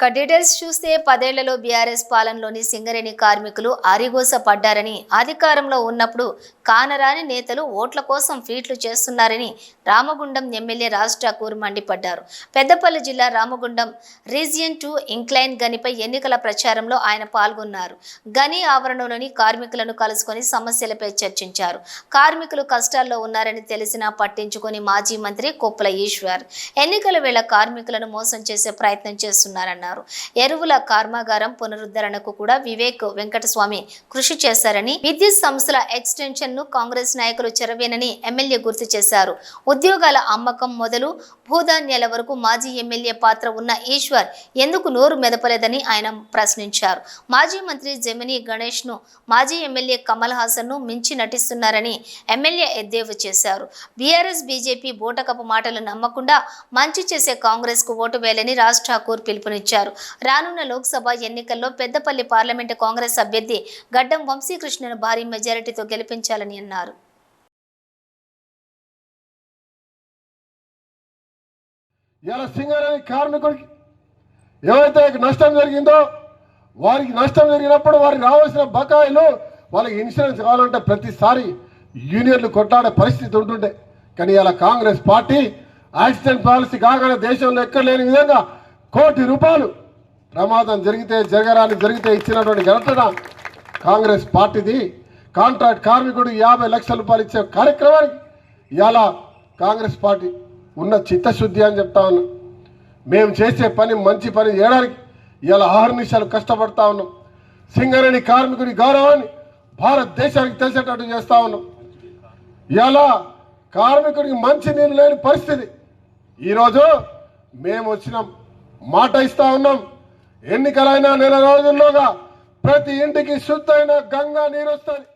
ఇక డీటెయిల్స్ చూస్తే పదేళ్ళలో బీఆర్ఎస్ పాలనలోని సింగరేణి కార్మికులు ఆరిగోస పడ్డారని అధికారంలో ఉన్నప్పుడు కానరాని నేతలు ఓట్ల కోసం ఫీట్లు చేస్తున్నారని రామగుండం ఎమ్మెల్యే రాజ్ ఠాకూర్ మండిపడ్డారు. పెద్దపల్లి జిల్లా రామగుండం రీజియన్ టూ ఇంక్లైన్ గనిపై ఎన్నికల ప్రచారంలో ఆయన పాల్గొన్నారు. గని ఆవరణలోని కార్మికులను కలుసుకొని సమస్యలపై చర్చించారు. కార్మికులు కష్టాల్లో ఉన్నారని తెలిసినా పట్టించుకొని మాజీ మంత్రి కొప్పుల ఈశ్వర్ ఎన్నికల వేళ కార్మికులను మోసం చేసే ప్రయత్నం చేస్తున్నారన్నారు. ఎరువుల కర్మాగారం పునరుద్ధరణకు కూడా వివేక్ వెంకటస్వామి కృషి చేశారని విద్యుత్ సంస్థల ఎక్స్టెన్షన్ను కాంగ్రెస్ నాయకులు చెరవేనని ఎమ్మెల్యే గుర్తు చేశారు. ఉద్యోగాల అమ్మకం మొదలు భూధాన్యాల వరకు మాజీ ఎమ్మెల్యే పాత్ర ఉన్న ఈశ్వర్ ఎందుకు నోరు మెదపలేదని ఆయన ప్రశ్నించారు. మాజీ మంత్రి జమిని గణేష్ను మాజీ ఎమ్మెల్యే కమల్ హాసన్ను మించి నటిస్తున్నారని ఎమ్మెల్యే ఎద్దేవా చేశారు. బీఆర్ఎస్ బీజేపీ బూటకపు మాటలు నమ్మకుండా మంచి చేసే కాంగ్రెస్కు ఓటు వేయాలని రాజ్ ఠాకూర్ పిలుపునిచ్చారు. రానున్న లోక్సభ ఎన్నికల్లో పెద్దపల్లి పార్లమెంటు కాంగ్రెస్ అభ్యర్థి గడ్డం వంశీకృష్ణను భారీ మెజారిటీతో గెలిపించాలని అన్నారు. ఇలా సింగరేణి కార్మికుడికి ఏవైతే నష్టం జరిగిందో వారికి నష్టం జరిగినప్పుడు వారికి రావాల్సిన బకాయిలు వాళ్ళకి ఇన్సూరెన్స్ కావాలంటే ప్రతిసారి యూనియన్లు కొట్లాడే పరిస్థితి ఉంటుండే. కానీ ఇలా కాంగ్రెస్ పార్టీ యాక్సిడెంట్ పాలసీ కాగానే దేశంలో ఎక్కడ లేని విధంగా కోటి రూపాయలు ప్రమాదం జరిగితే జరగరాని జరిగితే ఇచ్చినటువంటి ఘటన కాంగ్రెస్ పార్టీది. కాంట్రాక్ట్ కార్మికుడు యాభై లక్షల రూపాయలు ఇచ్చే కార్యక్రమానికి ఇలా కాంగ్రెస్ పార్టీ ఉన్న చిత్తశుద్ధి అని చెప్తా ఉన్నా. మేము చేసే పని మంచి పని చేయడానికి ఇలా ఆహర్నిశాలు కష్టపడతా ఉన్నాం. సింగరేణి కార్మికుడి గౌరవాన్ని భారతదేశానికి తెలిసేటట్టు చేస్తా ఉన్నాం. ఇలా కార్మికుడికి మంచి నీళ్ళు లేని పరిస్థితి. ఈరోజు మేము వచ్చినాం. మాట ఇస్తా ఉన్నాం. ఎన్నికలైన నెల రోజుల్లోగా ప్రతి ఇంటికి శుద్ధైన గంగా నీరు వస్తుంది